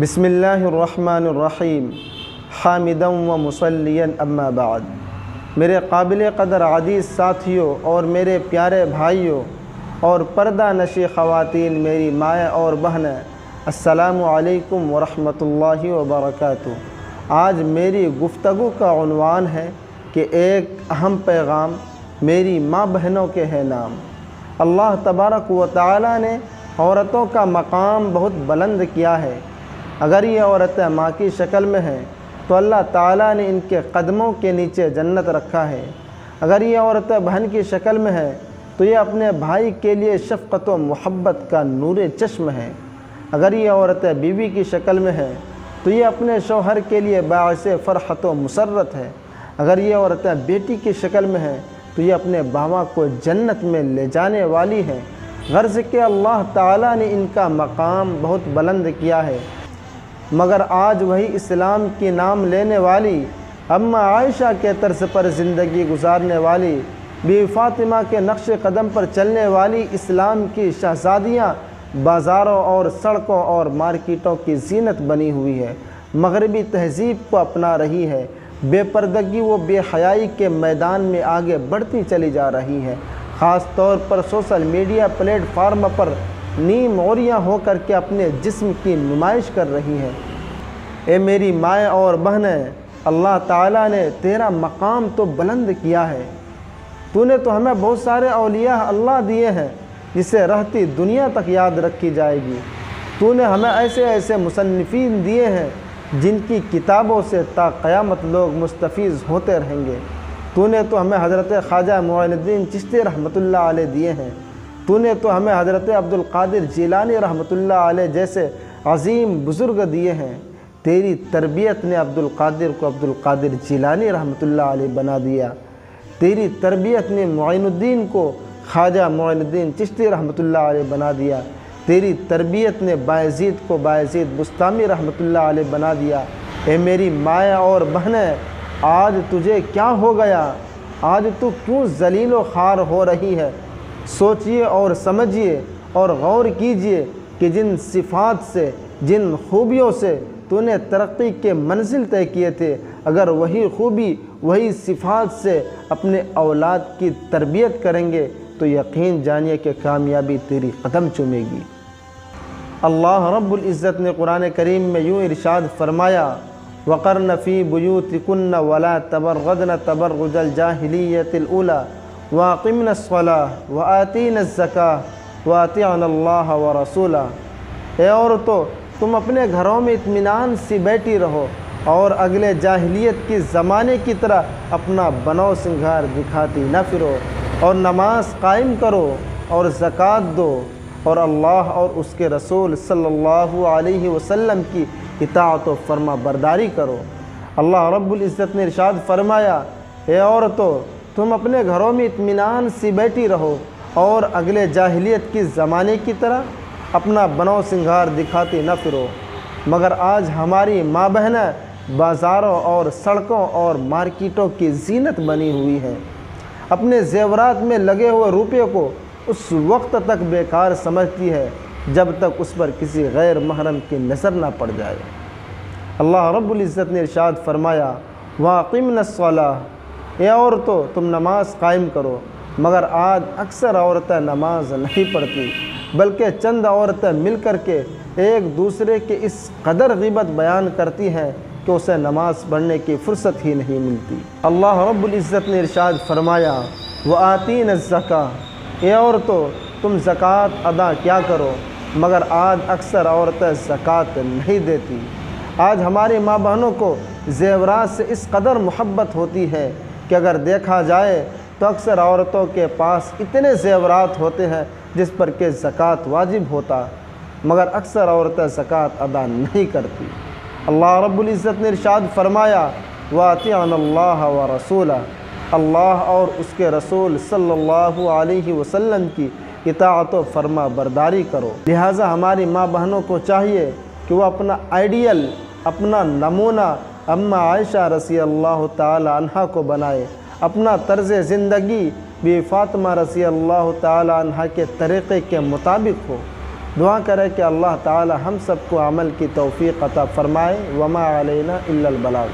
بسم اللہ الرحمن الرحیم، حامدا و مسلین اما بعد۔ میرے قابل قدر عزیز ساتھیوں اور میرے پیارے بھائیوں اور پردہ نشی خواتین، میری مائیں اور بہنیں، السلام علیکم ورحمۃ اللہ وبرکاتہ۔ آج میری گفتگو کا عنوان ہے کہ ایک اہم پیغام میری ماں بہنوں کے ہے نام۔ اللہ تبارک و تعالی نے عورتوں کا مقام بہت بلند کیا ہے۔ اگر یہ عورتیں ماں کی شکل میں ہیں، تو اللہ تعالیٰ نے ان کے قدموں کے نیچے جنت رکھا ہے۔ اگر یہ عورتیں بہن کی شکل میں ہیں، تو یہ اپنے بھائی کے لیے شفقت و محبت کا نور چشم ہے۔ اگر یہ عورتیں بیوی کی شکل میں ہیں، تو یہ اپنے شوہر کے لیے باعث فرحت و مسرت ہے۔ اگر یہ عورتیں بیٹی کی شکل میں ہیں، تو یہ اپنے باوا کو جنت میں لے جانے والی ہیں۔ غرض کہ اللہ تعالیٰ نے ان کا مقام بہت بلند کیا ہے۔ مگر آج وہی اسلام کی نام لینے والی اماں عائشہ کے طرز پر زندگی گزارنے والی، بی فاطمہ کے نقش قدم پر چلنے والی اسلام کی شہزادیاں بازاروں اور سڑکوں اور مارکیٹوں کی زینت بنی ہوئی ہے۔ مغربی تہذیب کو اپنا رہی ہے۔ بے پردگی و بے حیائی کے میدان میں آگے بڑھتی چلی جا رہی ہے۔ خاص طور پر سوشل میڈیا پلیٹ فارم پر نیم اوریاں ہو کر کے اپنے جسم کی نمائش کر رہی ہیں۔ اے میری مائیں اور بہنیں، اللہ تعالیٰ نے تیرا مقام تو بلند کیا ہے۔ تو نے تو ہمیں بہت سارے اولیاء اللہ دیے ہیں، جسے رہتی دنیا تک یاد رکھی جائے گی۔ تو نے ہمیں ایسے ایسے مصنفین دیے ہیں، جن کی کتابوں سے تا قیامت لوگ مستفیض ہوتے رہیں گے۔ تو نے تو ہمیں حضرت خواجہ معین الدین چشتی رحمۃ اللہ علیہ دیے ہیں۔ تو نے تو ہمیں حضرت عبد القادر جیلانی رحمۃ اللہ علیہ جیسے عظیم بزرگ دیے ہیں۔ تیری تربیت نے عبد القادر کو عبد القادر جیلانی رحمۃ اللہ علیہ بنا دیا۔ تیری تربیت نے معین الدین کو خواجہ معین الدین چشتی رحمۃ اللہ علیہ بنا دیا۔ تیری تربیت نے باعزید کو باعزید بستامی رحمۃ اللہ علیہ بنا دیا۔ اے میری مائیں اور بہنیں، آج تجھے کیا ہو گیا؟ آج تو کیوں ذلیل و خار ہو رہی ہے؟ سوچئے اور سمجھیے اور غور کیجیے کہ جن صفات سے، جن خوبیوں سے تو نے ترقی کے منزل طے کیے تھے، اگر وہی خوبی، وہی صفات سے اپنے اولاد کی تربیت کریں گے، تو یقین جانیے کہ کامیابی تیری قدم چومے گی۔ اللہ رب العزت نے قرآن کریم میں یوں ارشاد فرمایا، وقرن فی بیوتکن ولا تبرغدن تبرغج الجاہلیت الاولی واقمن الصلاة وآتین الزکاة واتعن اللہ ورسولہ اے عورتو، تم اپنے گھروں میں اطمینان سی بیٹھی رہو اور اگلے جاہلیت کی زمانے کی طرح اپنا بنو سنگھار دکھاتی نہ پھرو اور نماز قائم کرو اور زکوٰۃ دو اور اللہ اور اس کے رسول صلی اللہ علیہ وسلم کی اطاعت و فرما برداری کرو۔ اللہ رب العزت نے ارشاد فرمایا، اے عورتو تم اپنے گھروں میں اطمینان سی بیٹھی رہو اور اگلے جاہلیت کی زمانے کی طرح اپنا بنو سنگھار دکھاتی نہ پھرو۔ مگر آج ہماری ماں بہنیں بازاروں اور سڑکوں اور مارکیٹوں کی زینت بنی ہوئی ہیں اپنے زیورات میں لگے ہوئے روپے کو اس وقت تک بیکار سمجھتی ہے جب تک اس پر کسی غیر محرم کی نظر نہ پڑ جائے۔ اللہ رب العزت نے ارشاد فرمایا واقم الصلاة اے عورتو، تم نماز قائم کرو، مگر آج اکثر عورتیں نماز نہیں پڑھتی، بلکہ چند عورتیں مل کر کے ایک دوسرے کے اس قدر غیبت بیان کرتی ہیں کہ اسے نماز پڑھنے کی فرصت ہی نہیں ملتی۔ اللہ رب العزت نے ارشاد فرمایا وہ آتین اے عورتو، تم زکوٰۃ ادا کیا کرو، مگر آج اکثر عورتیں زکوٰۃ نہیں دیتی۔ آج ہماری ماں بہنوں کو زیورات سے اس قدر محبت ہوتی ہے کہ اگر دیکھا جائے تو اکثر عورتوں کے پاس اتنے زیورات ہوتے ہیں جس پر کہ زکوٰۃ واجب ہوتا، مگر اکثر عورتیں زکوٰۃ ادا نہیں کرتی۔ اللہ رب العزت نے ارشاد فرمایا واطعن اللہ و رسولہ اللہ اور اس کے رسول صلی اللہ علیہ وسلم کی اطاعت و فرما برداری کرو۔ لہٰذا ہماری ماں بہنوں کو چاہیے کہ وہ اپنا آئیڈیل، اپنا نمونہ اماں عائشہ رضی اللہ تعالی عنہ کو بنائے۔ اپنا طرز زندگی بھی فاطمہ رضی اللہ تعالی عنہ کے طریقے کے مطابق ہو۔ دعا کرے کہ اللہ تعالی ہم سب کو عمل کی توفیق عطا فرمائے۔ وما علینا الا البلاغ۔